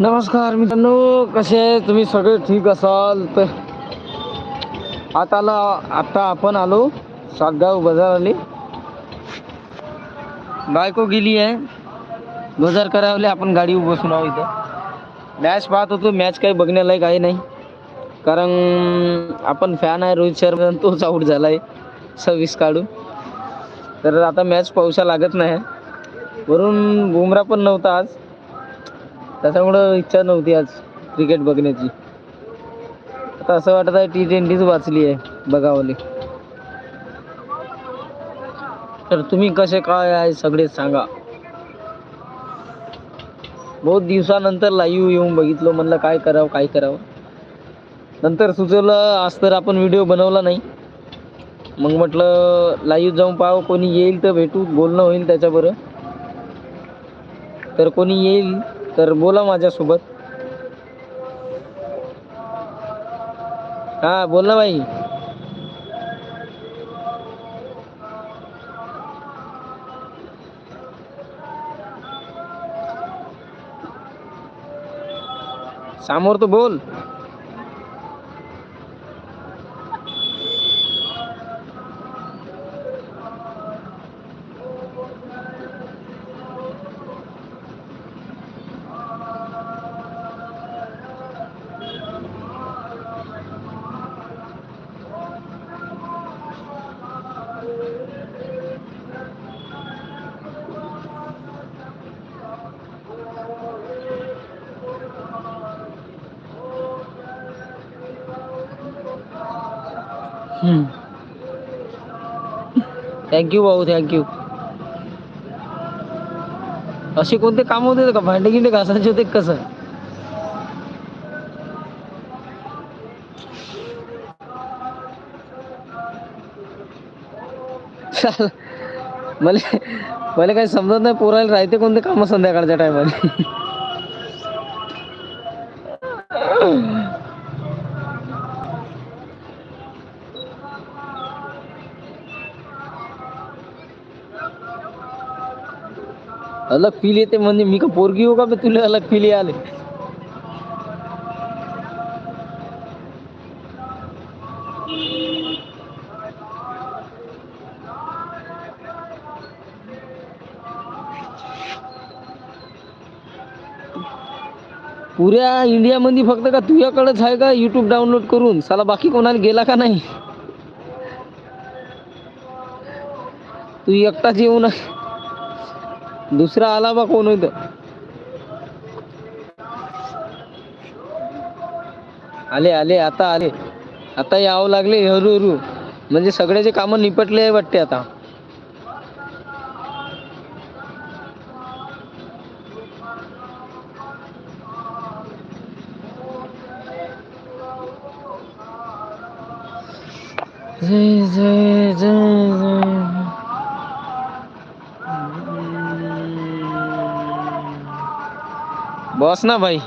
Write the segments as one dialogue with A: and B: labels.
A: नमस्कार मित्रांनो कसे तुम्ही सगळे ठीक असाल तर? आता आला आता आपण आलो सातगाव बाजार आले बायको गेली आहे. बाजार करावले आपण गाडी बसून आहो इथं. मॅच पाहत होतो मॅच काही बघण्यालायक काही नाही. कारण आपण फॅन आहे रोहित शर्मा तोच आऊट झाला आहे सव्वीस काढून. तर आता मॅच पावसा लागत नाही. वरून बुमरा पण नव्हता आज. त्याच्यामुळं इच्छा नव्हती आज क्रिकेट बघण्याची. आता असं वाटत आहे टी ट्वेंटीच वाचली आहे बघावली. तर तुम्ही कसे काय आहे सगळे सांगा. बहुत दिवसानंतर लाईव्ह येऊन बघितलं म्हणलं काय करावं काय करावं. नंतर सुचवलं आज तर आपण व्हिडिओ बनवला नाही. मग म्हटलं लाईव्ह जाऊन पाहावं कोणी येईल तर भेटू बोलणं होईल त्याच्याबरोबर. तर कोणी येईल तर बोला माझ्यासोबत. हा बोल ना भाई समोर तो बोल. थँक्यू भाऊ थँक्यू असे कोणते काम होते का? भांडे गिंडे घासायचे होते कसं? मला मला काही समजत नाही पोरायला राहते कोणते काम संध्याकाळच्या टायमाला अलग फील येते म्हणजे मी का पोरगी हो का बे तुला अलग फील आले पुऱ्या इंडियामध्ये फक्त का तुझ्याकडेच आहे का युट्यूब डाउनलोड करून? साला बाकी कोणाला गेला का नाही? तू एकटाच येऊ ना. दुसरा आला बा कोण होत आले आले आता आले. आता यावं लागले हरू हरू. म्हणजे सगळ्याचे कामं निपटले आहे वाटते आता. जय जय जय जय. बस ना भाई.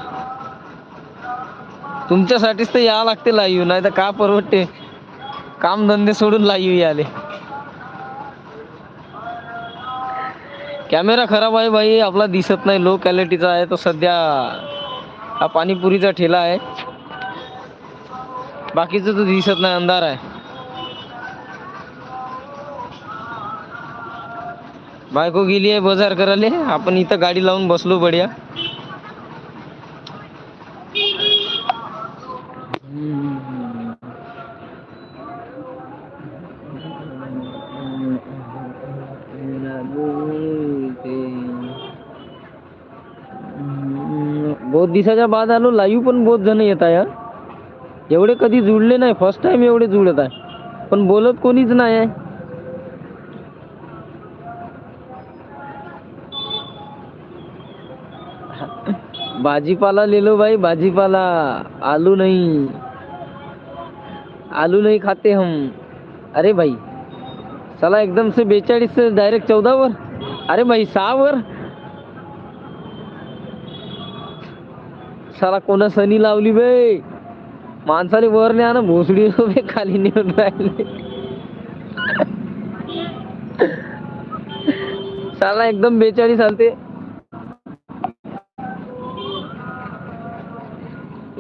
A: तुमच्यासाठीच तर यावं लागते लाईव्ह नाही तर का परवडते? काम धंदे सोडून लाईव्ह याले कॅमेरा खराब आहे भाई आपला दिसत नाही लो क्वालिटीचा आहे तो सध्या. हा पाणीपुरीचा ठेला आहे. बाकीचं तर दिसत नाही अंधार आहे. बायको गेली आहे बाजार करायला आपण इथं गाडी लावून बसलो बढिया. बहुत दिवसाच्या बाद आलो लाईव्ह पण बहुत जण येत आहे एवढे कधी जुळले नाही फर्स्ट टाइम एवढे जुळत आहे. पण बोलत कोणीच नाही आहे. भाजीपाला लेलो भाई भाजीपाला. आलू नहीं. आलू नहीं खाते हम. अरे भाई चला एकदम से बेचाळीस डायरेक्ट चौदा वर. अरे भाई सहा वर साला कोणा सनी लावली बे? माणसाने वर न्या ना भोसडी बे खाली नेऊन राहिले. साला एकदम बेचाळीस आलते.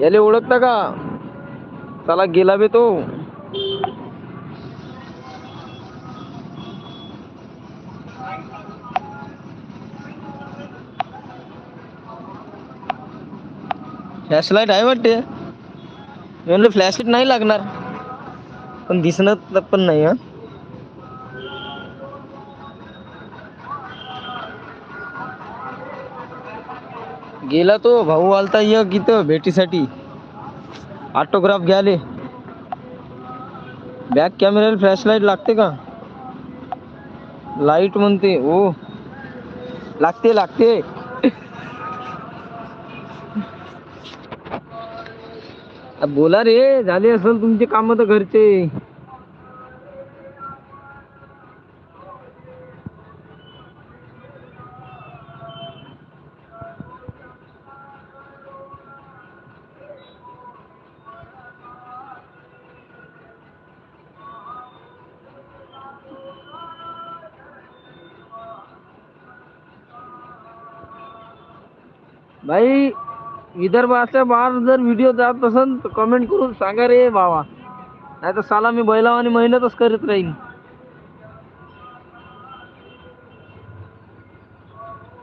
A: याले ओळखता का? साला गेला बे तो. फ्लॅशलाईट आहे वाटते. मी म्हणलं फ्लॅशलाईट नाही लागणार. पण दिसणार पण नाही, हा. गेला तो भाऊ आलता एक इथं भेटीसाठी. ऑटोग्राफ घ्याले. बॅक कॅमेऱ्याला फ्लॅशलाईट लागते का? लाईट म्हणते ओ लागते लागते. बोला रे झाले असेल तुमचे कामं तर घरचे. विदर्भाच्या बाहेर जर व्हिडिओ जात असेल तर कमेंट करून सांगा रे भावा. नाही तर साला मी बैलावानी मेहनतच करत राहीन.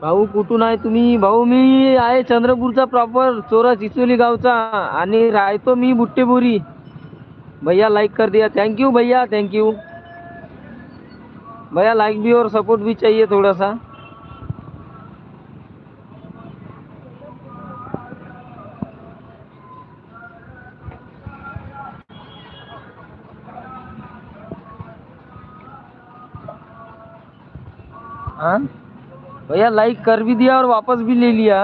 A: भाऊ कुठून आहे तुम्ही? भाऊ मी आहे चंद्रपूरचा प्रॉपर चोरा चिचोली गावचा आणि राहतो मी बुट्टेबोरी भैया लाईक कर दिया. थैंक यू भैया. थैंक यू भैया लाइक भी और सपोर्ट भी चाहिए थोड़ा सा. हाँ? भैया लाइक कर भी दिया और वापस भी ले लिया।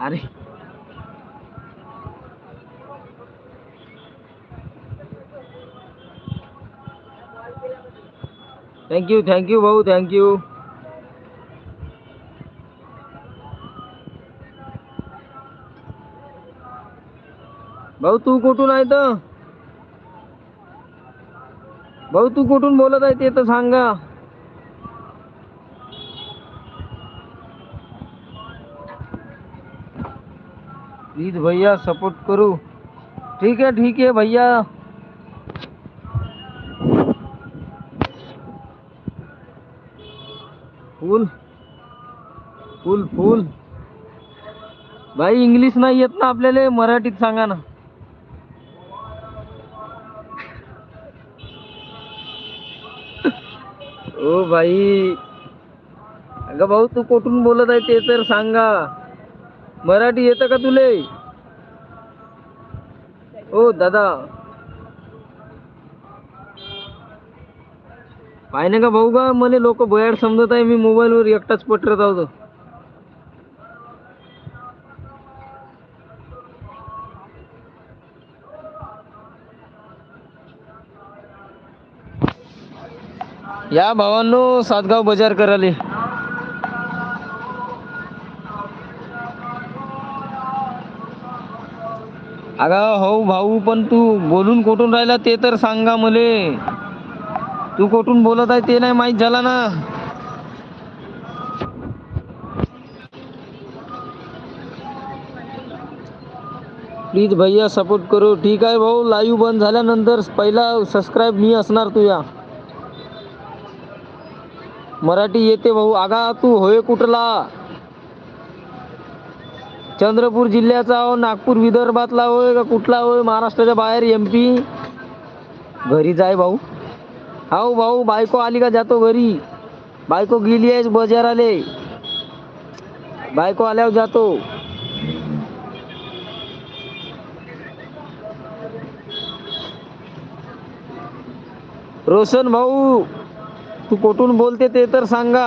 A: अरे। थैंक यू थैंक यू भाऊ थैंक यू भाऊ तू कुठून आहे तर भाऊ तू कुठून बोलत आहे ते तर सांगा. प्लीज भैया सपोर्ट करू. ठीक है ठीक है भैया. फुल फुल फुल. भाई इंग्लिश नाही येत ना आपल्याला मराठीत सांगा ना. ओ भाई अगं भाऊ तू कुठून बोलत आहे ते तर सांगा. मराठी येतं का तुले? ओ दादा. पाहिजे का भाऊ का मला लोक बयाड समजत आहे मी मोबाईलवर एकटाच पटरत आहोत या भावांनो सातगाव बाजार कराले. अगं हो भाऊ पण तू बोलून कुठून राहिला ते तर सांगा मले. तू कुठून बोलत आहे ते नाही माहीत झाला ना. प्लीज भैया सपोर्ट करू. ठीक आहे भाऊ लाईव्ह बंद झाल्यानंतर पहिला सबस्क्राईब मी असणार तुया. मराठी येते भाऊ. आगा तू होय कुठला? चंद्रपूर जिल्ह्याचा हो नागपूर विदर्भातला होय का कुठला होय? महाराष्ट्राच्या बाहेर एम पी घरी जाय भाऊ. हाऊ भाऊ बायको आली का जातो घरी? बायको गेली आहेस बजार आले बायको आल्यावर जातो. रोशन भाऊ तू कुठून बोलते ते तर सांगा.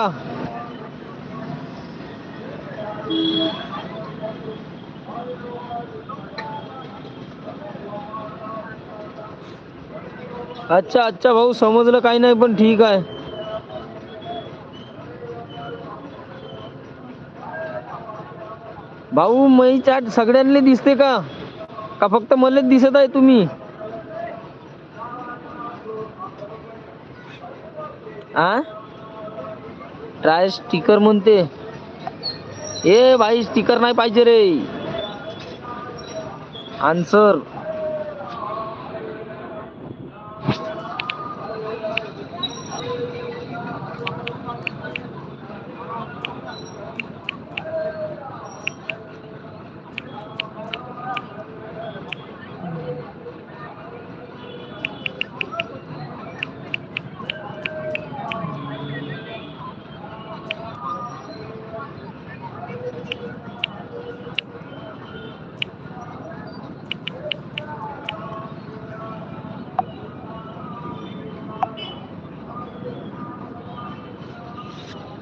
A: अच्छा अच्छा भाऊ समजलं काही नाही पण ठीक आहे. भाऊ मई चाट सगळ्यांना दिसते का? का फक्त मलाच दिसत आहे तुम्ही? आ? ट्राय स्टिकर म्हणते. ए भाई स्टिकर नाही पाहिजे रे. आन्सर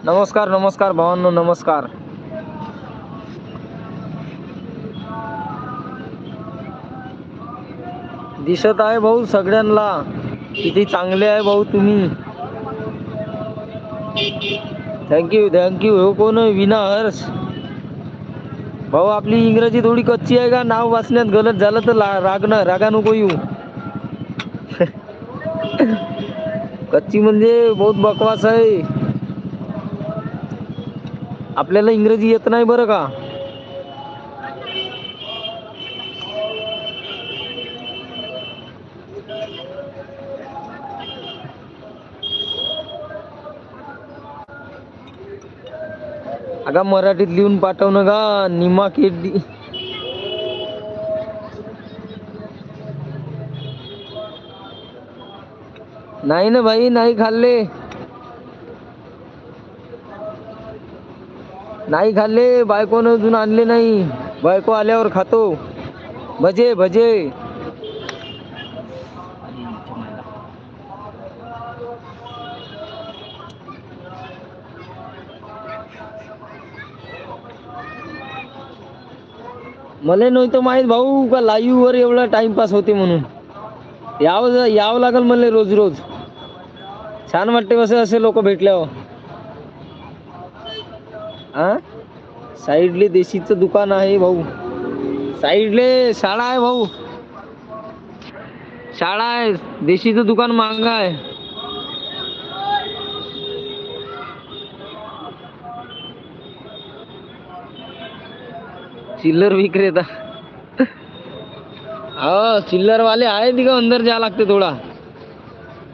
A: नमस्कार नमस्कार भावांनो नमस्कार. दिसत आहे भाऊ सगळ्यांना. किती चांगले आहे भाऊ तुम्ही. थँक्यू थँक्यू हो कोण विना हर्ष. भाऊ आपली इंग्रजी थोडी कच्ची आहे का? नाव वाचण्यात गलत झालं तर ला- राग ना रागा नको येऊ. कच्ची म्हणजे बहुत बकवास आहे. आपल्याला इंग्रजी येत नाही बरं का? अगा मराठीत लिहून पाठवणं गा निमा केडी नाही ना भाई नाही खाल्ले. नाही खाल्ले बायकोनं अजून आणले नाही. बायको आल्यावर खातो. भजे भजे. मला नव्हतं माहीत भाऊ का लाईव्ह वर एवढा टाइमपास होते म्हणून. यावं यावं लागल मला रोज रोज. छान वाटते कसं असे लोक भेटल्यावर. हा? साईडले देशीचं दुकान आहे भाऊ. साईडले शाळा आहे भाऊ. शाळा आहे देशीचं दुकान महाग आहे. चिल्लर विक्रेता. हा चिल्लर वाले आहे तिकडं अंदर जा लागते थोडा.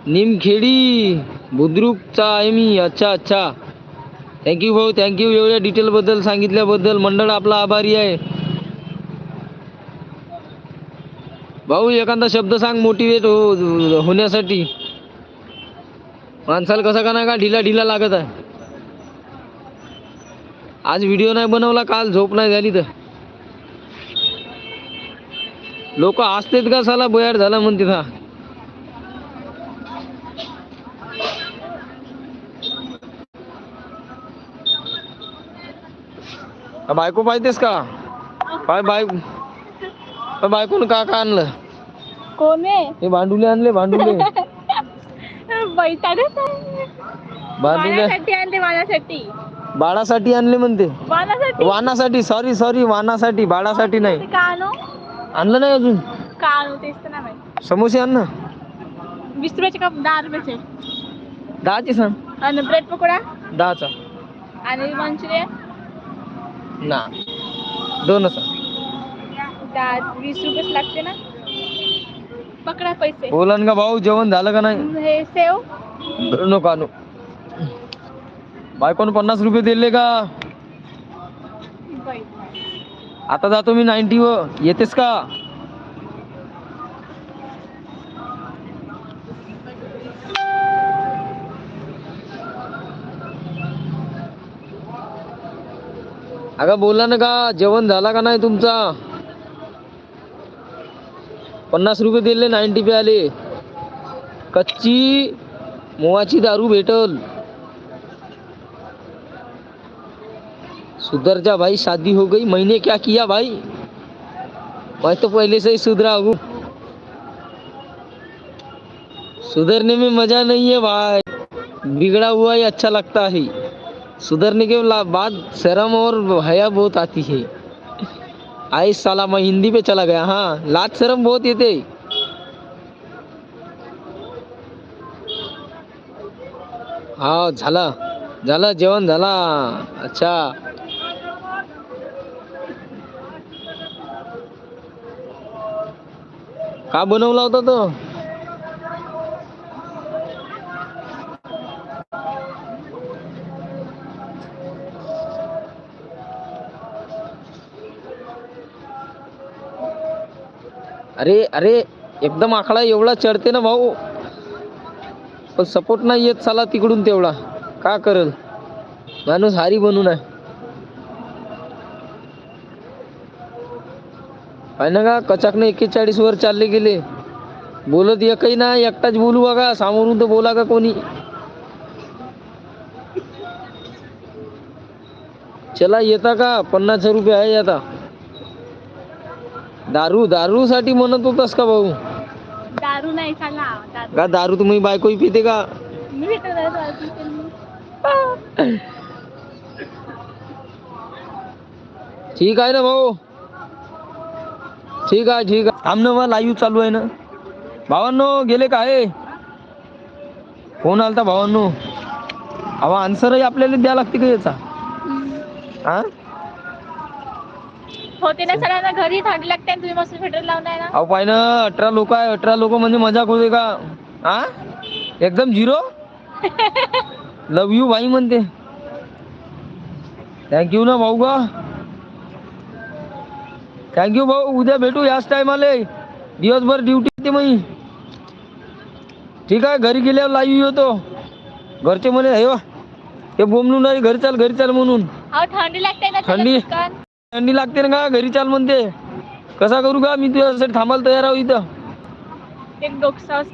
A: निमखेडी बुद्रुकचा आहे मी. अच्छा अच्छा. थँक्यू भाऊ. थँक्यू एवढ्या डिटेलबद्दल सांगितल्याबद्दल मंडळ आपला आभारी आहे. भाऊ एखादा शब्द सांग मोटिवेट हो होण्यासाठी. माणसाला कसा का नाही का ढिला ढिला लागत आहे. आज व्हिडिओ नाही बनवला काल झोप नाही झाली तर. लोक असतेत का साला? बयाड झाला म्हणते हा बायको पाहिजेस का? पाय बाय बायकोनं का का आणलं?
B: कोण आहे?
A: हे भांडुले आणले भांडुले.
B: आणले
A: बाळासाठी. आणले म्हणते.
B: वाण्यासाठी
A: वानासाठी सॉरी सॉरी वानासाठी बाळासाठी नाही.
B: का आणू
A: आणलं नाही अजून?
B: का आणू तेच तर नाही माहीत.
A: समोसे आण ना.
B: वीस रुपयाचे कप दहा रुपयाचे?
A: दहाचे सांग.
B: आणि ब्रेड पकोडा?
A: दहाचा.
B: आणि मंचुरियन?
A: ना. दोन सांग
B: दहा वीस रुपयेच लागते ना? पकडा पैसे.
A: बोलन का भाऊ जेवण झालं का नाही?
B: हे सेव.
A: नको आणू बायकोनं पन्नास रुपये दिले का?
B: बाई.
A: आता जातो मी नाईन्टी व येतेस का? अगं बोला ना का जेवण झाला का नाही तुमचा? पन्नास रुपये दिले नाईन्टी पे आले. कच्ची मुवाची दारू भेटल. सुधर जा भाई शादी हो गई मैंने क्या किया भाई? मैं तो पहले से ही सुधरा हूँ। सुधरने में मजा नहीं है भाई। बिगड़ा हुआ ही अच्छा लगता है। सुधरने के बाद शर्म और हया बहुत आती है। आई साला मैं हिंदी पे चला गया हाँ लाज शर्म बहुत येते हा, झाला, झालं जेवण झाला। अच्छा। का बनवला होता तो? अरे अरे एकदम आकडा एवढा चढते ना भाऊ. पण सपोर्ट नाही येत चला तिकडून तेवढा. का करल? माणूस हारी बनून आहे. आहे ना का? कचाकने एक्केचाळीस वर चालले गेले. बोलत एकही ना एकटाच बोलू बघा. सामोरून तर बोला का कोणी? चला येता का? पन्नास रुपये आहे आता. दारू दारू साठी म्हणत होतास का भाऊ?
B: दारू नाही खाला दारू.
A: का दारू तुम्ही बायको पिते का?
B: मी भेटत नाही दारू पिते मी.
A: ठीक आहे ना भाऊ? ठीक आहे ठीक आहे. थांब ना बा लाईव्ह चालू आहे ना. भावांनो गेले का आहे फोन आलता भावांनो. अहो आन्सरही आपल्याला द्या लागते का याचा? हा
B: होते ना सगळ्यांना घरी थंडी लागते आणि तुम्ही मस्त स्वेटर लावून आहे ना.
A: अहो पाय ना अठरा लोक आहे अठरा लोक म्हणजे मजाक होते का? हा एकदम झिरो? लव यू भाई म्हणते. थँक्यू ना भाऊ का थँक्यू भाऊ. उद्या भेटू याच टायमाले दिवसभर ड्युटी येते मग ठीक आहे घरी गेल्यावर लाईव्ह येतो. घरचे म्हणे हे वा हे बोंबलून नाही घरी चाल घरी चाल म्हणून.
B: अहो थंडी लागते ना चला
A: थंडी? थंडी लागते ना का घरी चाल म्हणते. कसा करू का मी तुझ्यासाठी थांबायला तयार आहो इथं.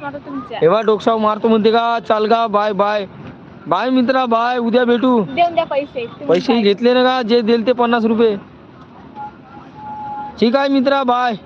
B: मारतो तुमच्या.
A: तेव्हा डोकसाव मारतो म्हणते का चाल का बाय बाय. बाय मित्रा बाय उद्या भेटू.
B: देऊन द्या पैसे. तुम्ही
A: पैसे
B: काय.
A: घेतले ना का जे देल ते पन्नास रुपये. ठीक आहे मित्रा बाय.